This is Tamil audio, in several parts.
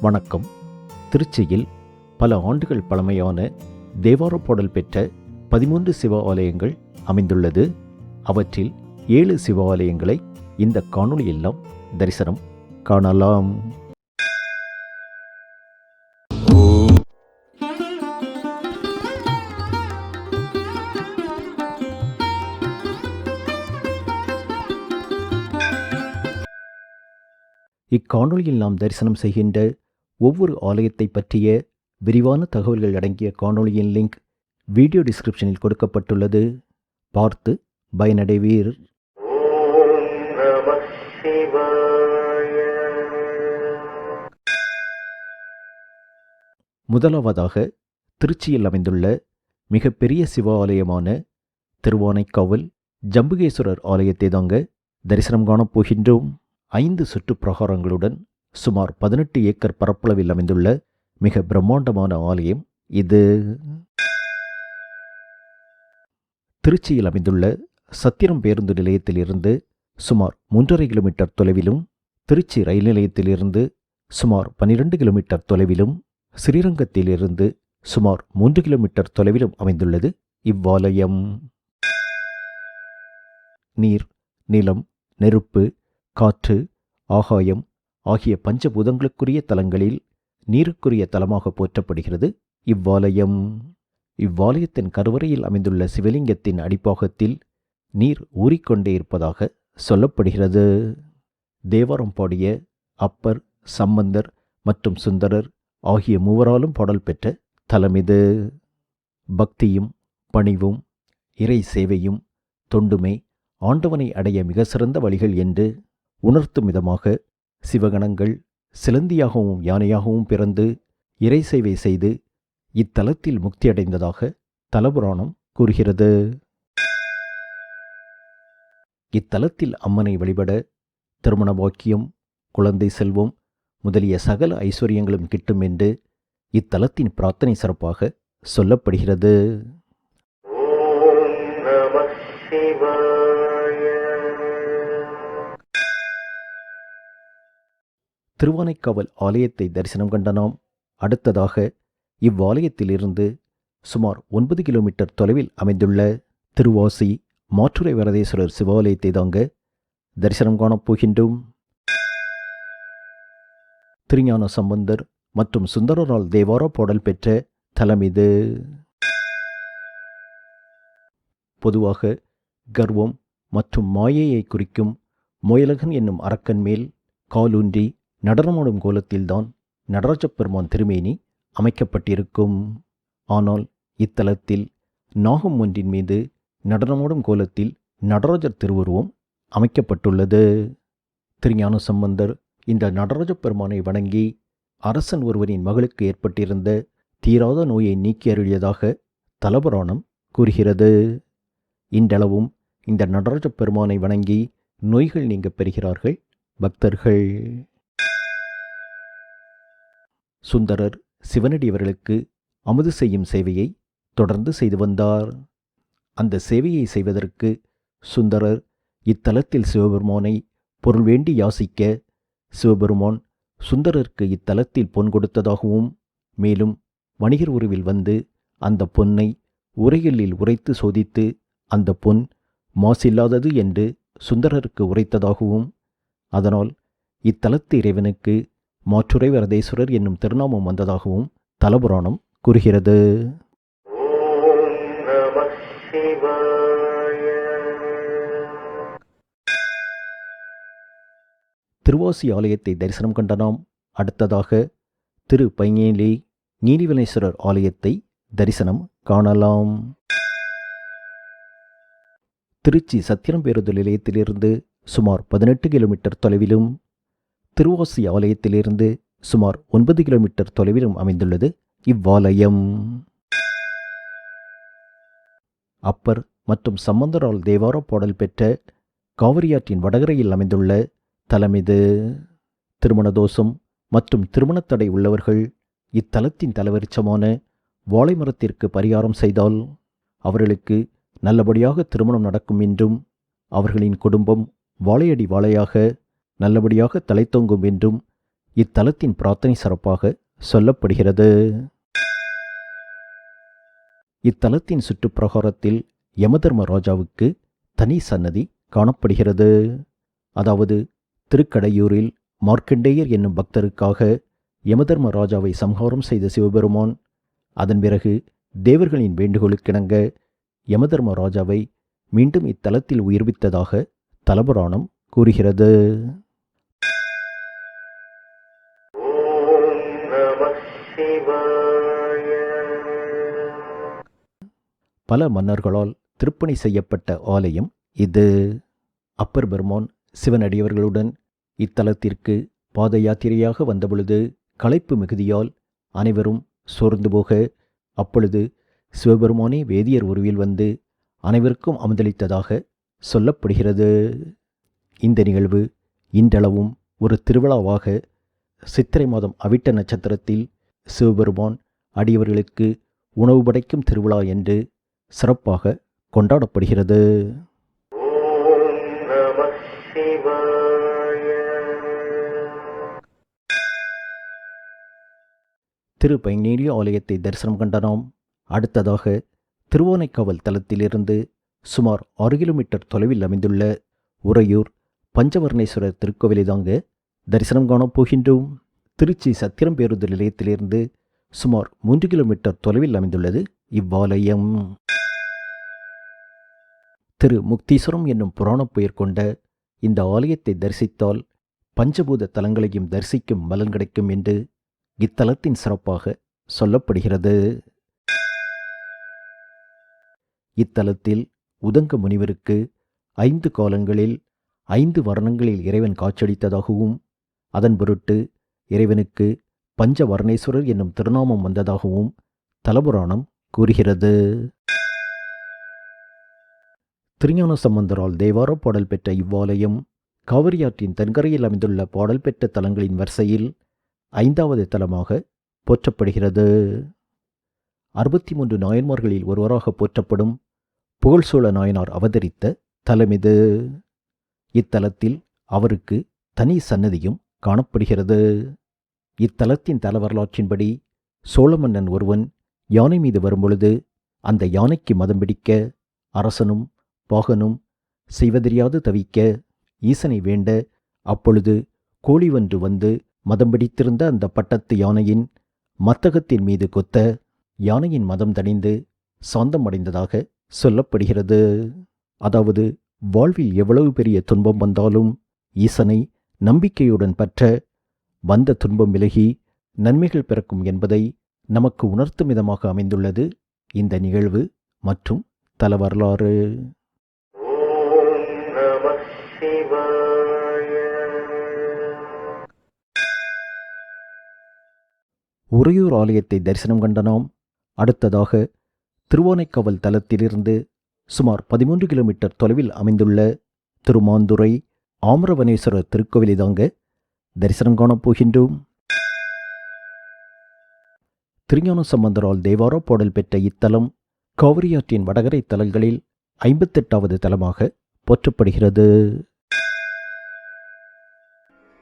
வணக்கம். திருச்சியில் பல ஆண்டுகள் பழமையான தேவார பாடல் பெற்ற பதிமூன்று சிவாலயங்கள் அமைந்துள்ளது. அவற்றில் ஏழு சிவாலயங்களை இந்த காணொளியில் நாம் தரிசனம் காணலாம். இக்காணொளியில் நாம் தரிசனம் செய்கின்ற ஒவ்வொரு ஆலயத்தை பற்றிய விரிவான தகவல்கள் அடங்கிய காணொளியின் லிங்க் வீடியோ டிஸ்கிரிப்ஷனில் கொடுக்கப்பட்டுள்ளது. பார்த்து பயனடைவீர். முதலாவதாக திருச்சியில் அமைந்துள்ள மிகப்பெரிய சிவ ஆலயமான திருவானைக்காவல் ஜம்புகேஸ்வரர் ஆலயத்தை தாங்க தரிசனம் காணப் போகின்றோம். ஐந்து சுற்று பிரகாரங்களுடன் சுமார் பதினெட்டு ஏக்கர் பரப்பளவில் அமைந்துள்ள மிக பிரம்மாண்டமான ஆலயம் இது. திருச்சியில் அமைந்துள்ள சத்திரம் பேருந்து நிலையத்திலிருந்து சுமார் மூன்றரை கிலோமீட்டர் தொலைவிலும் திருச்சி ரயில் நிலையத்திலிருந்து சுமார் பன்னிரண்டு கிலோமீட்டர் தொலைவிலும் ஸ்ரீரங்கத்திலிருந்து சுமார் மூன்று கிலோமீட்டர் தொலைவிலும் அமைந்துள்ளது இவ்வாலயம். நீர் நிலம் நெருப்பு காற்று ஆகாயம் ஆகிய பஞ்சபூதங்களுக்குரிய தலங்களில் நீருக்குரிய தலமாக போற்றப்படுகிறது. இவ்வாலயம் இவ்வாலயத்தின் கருவறையில் அமைந்துள்ள சிவலிங்கத்தின் அடிப்பாகத்தில் நீர் ஊறிக்கொண்டே இருப்பதாக சொல்லப்படுகிறது. தேவாரம் பாடிய அப்பர் சம்பந்தர் மற்றும் சுந்தரர் ஆகிய மூவராலும் பாடல் பெற்ற தலம் இது. பக்தியும் பணிவும் இறை சேவையும் தொண்டுமே ஆண்டவனை அடைய மிக சிறந்த வழிகள் என்று உணர்த்தும் விதமாக சிவகணங்கள் சிலந்தியாகவும் யானையாகவும் பிறந்து இறை சேவை செய்து இத்தலத்தில் முக்தியடைந்ததாக தலபுராணம் கூறுகிறது. இத்தலத்தில் அம்மனை வழிபட திருமண பாக்கியம் குழந்தை செல்வம் முதலிய சகல ஐஸ்வர்யங்களும் கிட்டும் என்று இத்தலத்தின் பிரார்த்தனை சிறப்பாக சொல்லப்படுகிறது. ஓம் நம சிவாய திருவானைக்காவல் ஆலயத்தை தரிசனம் கண்ட நாம் அடுத்ததாக இவ்வாலயத்திலிருந்து சுமார் ஒன்பது கிலோமீட்டர் தொலைவில் அமைந்துள்ள திருவாசி மாற்றுரை வரதேஸ்வரர் சிவாலயத்தை தாங்க தரிசனம் காணப் போகின்றோம். திருஞான சம்பந்தர் மற்றும் சுந்தரரால் தேவார பாடல் பெற்ற தலம் இது. பொதுவாக கர்வம் மற்றும் மாயையை குறிக்கும் முயலகன் என்னும் அரக்கன் மேல் காலூன்றி நடனமாடும் கோலத்தில்தான் நடராஜப் பெருமான் திருமேனி அமைக்கப்பட்டிருக்கும். ஆனால் இத்தலத்தில் நாகம் ஒன்றின் மீது நடனமாடும் கோலத்தில் நடராஜர் திருவுருவம் அமைக்கப்பட்டுள்ளது. திருஞான சம்பந்தர் இந்த நடராஜப் பெருமானை வணங்கி அரசன் ஒருவரின் மகளுக்கு ஏற்பட்டிருந்த தீராத நோயை நீக்கி அருளியதாக தலபுராணம் கூறுகிறது. இன்றளவும் இந்த நடராஜப் பெருமானை வணங்கி நோய்கள் நீங்கப் பெறுகிறார்கள் பக்தர்கள். சுந்தரர் சிவனடியவர்களுக்கு அமுது செய்யும் சேவையை தொடர்ந்து செய்து வந்தார். அந்த சேவையை செய்வதற்கு சுந்தரர் இத்தலத்தில் சிவபெருமானை பொருள் வேண்டி யாசிக்க சிவபெருமான் சுந்தரருக்கு இத்தலத்தில் பொன் கொடுத்ததாகவும் மேலும் வணிகர் உருவில் வந்து அந்த பொன்னை உரையலில் உரைத்து சோதித்து அந்த பொன் மாசில்லாதது என்று சுந்தரருக்கு உரைத்ததாகவும் அதனால் இத்தலத்து இறைவனுக்கு மாற்றுரை வரதேஸ்வரர் என்னும் திருநாமம் வந்ததாகவும் தலபுராணம் கூறுகிறது. திருவாசி ஆலயத்தை தரிசனம் கண்ட நாம் அடுத்ததாக திரு பைங்கேலி நீலிவனேஸ்வரர் ஆலயத்தை தரிசனம் காணலாம். திருச்சி சத்திரம் பேருந்து நிலையத்திலிருந்து சுமார் பதினெட்டு கிலோமீட்டர் தொலைவிலும் திருவாசி ஆலயத்திலிருந்து சுமார் ஒன்பது கிலோமீட்டர் தொலைவிலும் அமைந்துள்ளது இவ்வாலயம். அப்பர் மற்றும் சம்பந்தரால் தேவார பாடல் பெற்ற காவிரியாற்றின் வடகரையில் அமைந்துள்ள தலம் இது. திருமண தோஷம் மற்றும் திருமணத்தடை உள்ளவர்கள் இத்தலத்தின் தலைவரிச்சமான வாழை மரத்திற்கு பரிகாரம் செய்தால் அவர்களுக்கு நல்லபடியாக திருமணம் நடக்கும் என்றும் அவர்களின் குடும்பம் வாழையடி வாழையாக நல்லபடியாக தலைத்தொங்கும் என்றும் இத்தலத்தின் பிரார்த்தனை சிறப்பாக சொல்லப்படுகிறது. இத்தலத்தின் சுற்றுப்பிரகாரத்தில் யமதர்ம ராஜாவுக்கு தனி சன்னதி காணப்படுகிறது. அதாவது திருக்கடையூரில் மார்க்கண்டேயர் என்னும் பக்தருக்காக யமதர்ம ராஜாவை சம்ஹாரம் செய்த சிவபெருமான் அதன் பிறகு தேவர்களின் வேண்டுகோளுக்கிணங்க யமதர்ம ராஜாவை மீண்டும் இத்தலத்தில் உயிர்வித்ததாக தலபுராணம் கூறுகிறது. பல மன்னர்களால் திருப்பணி செய்யப்பட்ட ஆலயம் இது. அப்பர் பெருமான் சிவனடியவர்களுடன் இத்தலத்திற்கு பாத யாத்திரையாக வந்தபொழுது களைப்பு மிகுதியால் அனைவரும் சோர்ந்து போக அப்பொழுது சிவபெருமானே வேதியர் உருவில் வந்து அனைவருக்கும் அமுதளித்ததாக சொல்லப்படுகிறது. இந்த நிகழ்வு இன்றளவும் ஒரு திருவிழாவாக சித்திரை மாதம் அவிட்ட நட்சத்திரத்தில் சிவபெருமான் அடியவர்களுக்கு உணவு படைக்கும் திருவிழா என்று சிறப்பாக கொண்டாடப்படுகிறது. திரு பைநீரிய ஆலயத்தை தரிசனம் கண்ட நாம் அடுத்ததாக திருவோனைக்காவல் தலத்திலிருந்து சுமார் ஆறு கிலோமீட்டர் தொலைவில் அமைந்துள்ள உறையூர் பஞ்சவர்ணேஸ்வரர் திருக்கோவிலை தாங்க தரிசனம் காணப் போகின்றோம். திருச்சி சத்திரம் பேருந்து நிலையத்திலிருந்து சுமார் மூன்று கிலோமீட்டர் தொலைவில் அமைந்துள்ளது இவ்வாலயம். திரு. முக்தீஸ்வரம் என்னும் புராணப் பெயர் கொண்ட இந்த ஆலயத்தை தரிசித்தால் பஞ்சபூத தலங்களையும் தரிசிக்கும் பலன் கிடைக்கும் என்று இத்தலத்தின் சிறப்பாக சொல்லப்படுகிறது. இத்தலத்தில் உதங்க முனிவருக்கு ஐந்து காலங்களில் ஐந்து வர்ணங்களில் இறைவன் காட்சியளித்ததாகவும் அதன் பொருட்டு இறைவனுக்கு பஞ்சவர்ணேஸ்வரர் என்னும் திருநாமம் வந்ததாகவும் தலபுராணம் கூறுகிறது. திருஞான சம்பந்தரால் தேவார பாடல் பெற்ற இவ்வாலயம் காவிரியாற்றின் தென்கரையில் அமைந்துள்ள பாடல் பெற்ற தலங்களின் வரிசையில் ஐந்தாவது தலமாக போற்றப்படுகிறது. அறுபத்தி மூன்று நாயன்மார்களில் ஒருவராக போற்றப்படும் புகழ்சோழ நாயனார் அவதரித்த தலமிது இத்தலத்தில் அவருக்கு தனி சன்னதியும் காணப்படுகிறது. இத்தலத்தின் தல வரலாற்றின்படி சோழ மன்னன் ஒருவன் யானை மீது வரும்பொழுது அந்த யானைக்கு மதம் பிடிக்க அரசனும் பாகனும் செய்வதறியாது தவிக்க ஈசனை வேண்ட அப்பொழுது கோழி ஒன்று வந்து மதம் பிடித்திருந்த அந்த பட்டத்து யானையின் மத்தகத்தின் மீது கொத்த யானையின் மதம் தணிந்து சாந்தமடைந்ததாக சொல்லப்படுகிறது. அதாவது வாழ்வில் எவ்வளவு பெரிய துன்பம் வந்தாலும் ஈசனை நம்பிக்கையுடன் பற்ற வந்த துன்பம் விலகி நன்மைகள் பிறக்கும் என்பதை நமக்கு உணர்த்தும் விதமாக அமைந்துள்ளது இந்த நிகழ்வு மற்றும் தல வரலாறு. உறையூர் ஆலயத்தை தரிசனம் கண்ட நாம் அடுத்ததாக திருவானைக்காவல் தலத்திலிருந்து சுமார் பதிமூன்று கிலோமீட்டர் தொலைவில் அமைந்துள்ள திருமாந்துறை ஆமரவனேஸ்வரர் திருக்கோவிலை தாங்க தரிசனம் காணப் போகின்றோம். திருஞான சம்பந்தரால் தேவாரோ பாடல் பெற்ற இத்தலம் காவிரியாற்றின் வடகரை தலங்களில் ஐம்பத்தெட்டாவது தலமாக போற்றப்படுகிறது.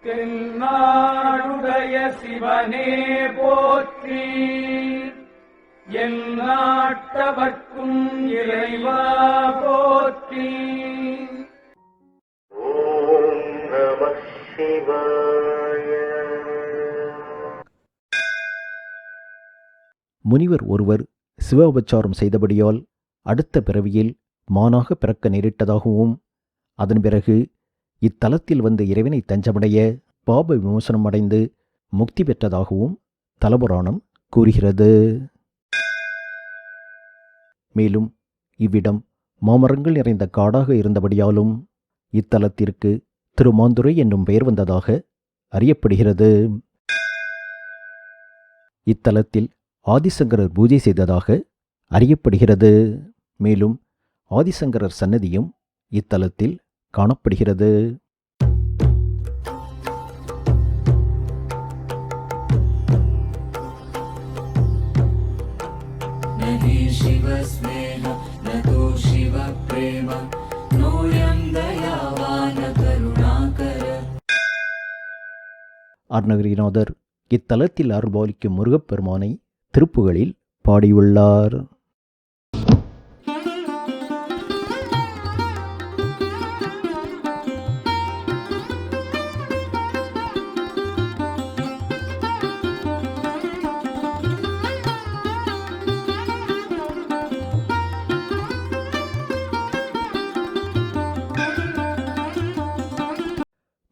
தென்னாடுடைய சிவனே போற்றி என் நாட்டவர்க்கும் இறைவா போற்றி. சிவாய. முனிவர் ஒருவர் சிவோபச்சாரம் செய்தபடியால் அடுத்த பிறவியில் மானாக பிறக்க நேரிட்டதாகவும் அதன் பிறகு இத்தலத்தில் வந்த இறைவனை தஞ்சமடைய பாப விமோசனம் அடைந்து முக்தி பெற்றதாகவும் தலபுராணம் கூறுகிறது. மேலும் இவ்விடம் மாமரங்கள் நிறைந்த காடாக இருந்தபடியாலும் இத்தலத்திற்கு திருமாந்துரை என்னும் பெயர் வந்ததாக அறியப்படுகிறது இத்தலத்தில் ஆதிசங்கரர் பூஜை செய்ததாக அறியப்படுகிறது மேலும் ஆதிசங்கரர் சன்னதியும் இத்தலத்தில் காணப்படுகிறது न हि शिवस्नेह न तु शिवप्रेम அருணகிரிநாதர் இத்தலத்தில் அருள்பாலிக்கும் முருகப்பெருமானை திருப்புகளில் பாடியுள்ளார்.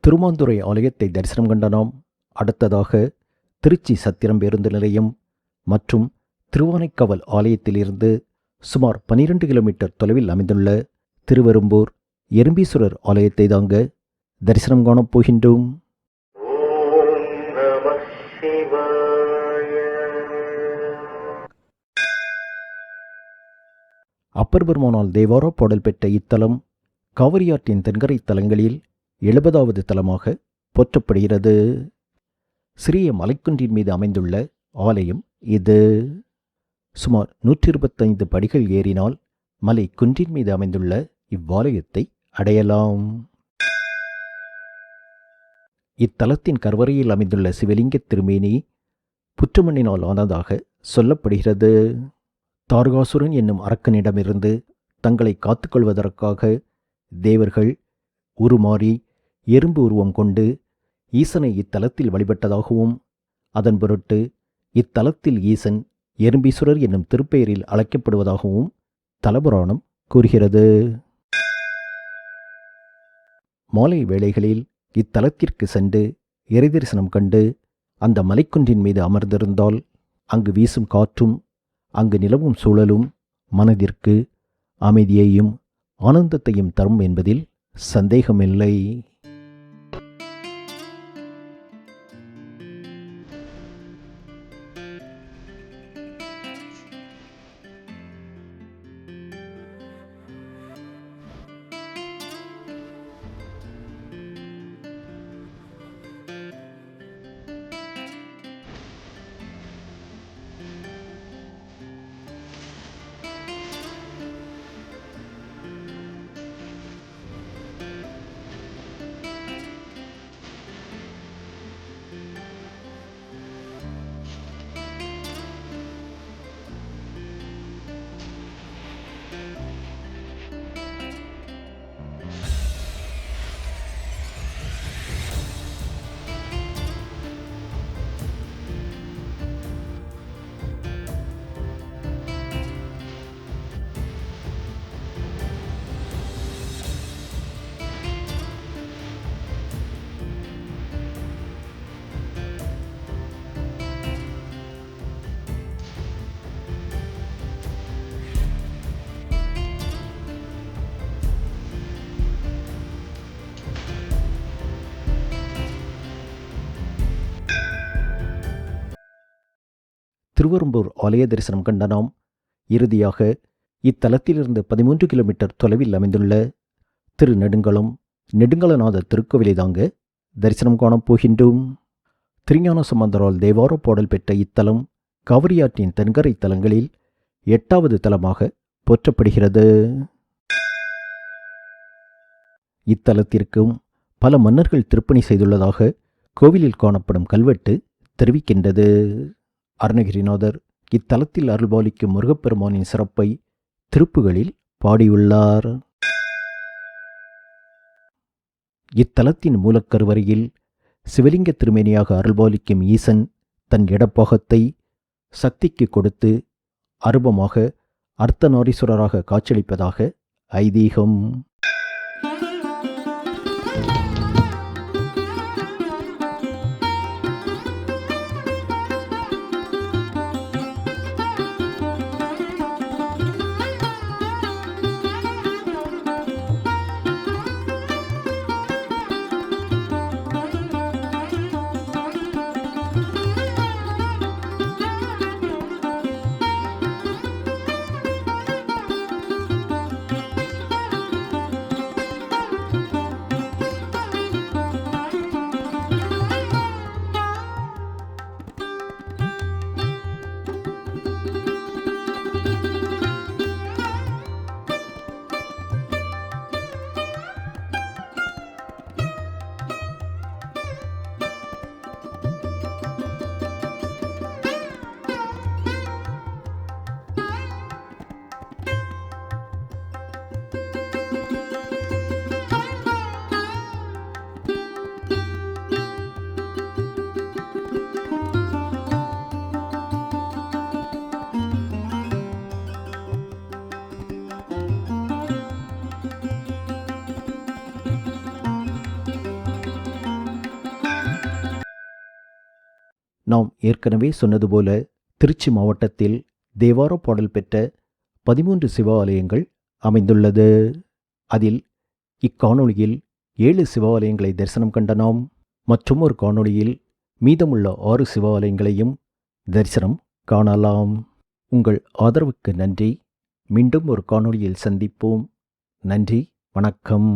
திருமாந்துறை ஆலயத்தை தரிசனம் கண்ட நாம் அடுத்ததாக திருச்சி சத்திரம் பேருந்து நிலையம் மற்றும் திருவானைக்காவல் ஆலயத்திலிருந்து சுமார் 12 கிலோமீட்டர் தொலைவில் அமைந்துள்ள திருவெரும்பூர் எறும்பீஸ்வரர் ஆலயத்தை தாங்க தரிசனம் காணப் போகின்றோம். அப்பர் பெருமானால் தேவாரா பாடல் பெற்ற இத்தலம் காவிரியாற்றின் தென்கரை தலங்களில் எழுபதாவது தலமாக போற்றப்படுகிறது. சிறிய மலைக்குன்றின் மீது அமைந்துள்ள ஆலயம் இது. சுமார் நூற்றி இருபத்தைந்து படிகள் ஏறினால் மலை குன்றின் மீது அமைந்துள்ள இவ்வாலயத்தை அடையலாம். இத்தலத்தின் கருவறையில் அமைந்துள்ள சிவலிங்க திருமேனி புற்றுமண்ணினால் ஆனதாக சொல்லப்படுகிறது. தார்காசுரன் என்னும் அரக்கனிடமிருந்து தங்களை காத்துக்கொள்வதற்காக தேவர்கள் உருமாறி எறும்பு உருவம் கொண்டு ஈசனை இத்தலத்தில் வழிபட்டதாகவும் அதன் பொருட்டு இத்தலத்தில் ஈசன் எறும்பீஸ்வரர் என்னும் திருப்பெயரில் அழைக்கப்படுவதாகவும் தலபுராணம் கூறுகிறது. மாலை வேளைகளில் இத்தலத்திற்கு சென்று இறை தரிசனம் கண்டு அந்த மலைக்குன்றின் மீது அமர்ந்திருந்தால் அங்கு வீசும் காற்றும் அங்கு நிலவும் சூழலும் மனதிற்கு அமைதியையும் ஆனந்தத்தையும் தரும் என்பதில் சந்தேகமில்லை. திருவெரும்பூர் ஆலய தரிசனம் கண்டனாம். இறுதியாக இத்தலத்திலிருந்து பதிமூன்று கிலோமீட்டர் தொலைவில் அமைந்துள்ள திரு நெடுங்கலம் நெடுங்கலநாத திருக்கோவிலை தாங்க தரிசனம் காணப் போகின்றோம். திருஞான சம்பந்தரால் தேவார பாடல் பெற்ற இத்தலம் காவிரியாற்றின் தென்கரை தலங்களில் எட்டாவது தலமாக போற்றப்படுகிறது. இத்தலத்திற்கும் பல மன்னர்கள் திருப்பணி செய்துள்ளதாக கோவிலில் காணப்படும் கல்வெட்டு தெரிவிக்கின்றது. அருணகிரிநாதர் இத்தலத்தில் அருள்பாலிக்கும் முருகப்பெருமானின் சிறப்பை திருப்புகளில் பாடியுள்ளார். இத்தலத்தின் மூலக்கருவறையில் சிவலிங்க திருமேனியாக அருள்பாலிக்கும் ஈசன் தன் இடப்பாகத்தை சக்திக்கு கொடுத்து அருபமாக அர்த்தநாரீஸ்வரராக காட்சியளிப்பதாக ஐதீகம். நாம் ஏற்கனவே சொன்னது போல திருச்சி மாவட்டத்தில் தேவார பாடல் பெற்ற பதிமூன்று சிவாலயங்கள் அமைந்துள்ளது. அதில் இக்காணொளியில் ஏழு சிவாலயங்களை தரிசனம் கண்ட நாம் மற்றும் ஒரு காணொளியில் மீதமுள்ள ஆறு சிவாலயங்களையும் தரிசனம் காணலாம். உங்கள் ஆதரவுக்கு நன்றி. மீண்டும் ஒரு காணொளியில் சந்திப்போம். நன்றி வணக்கம்.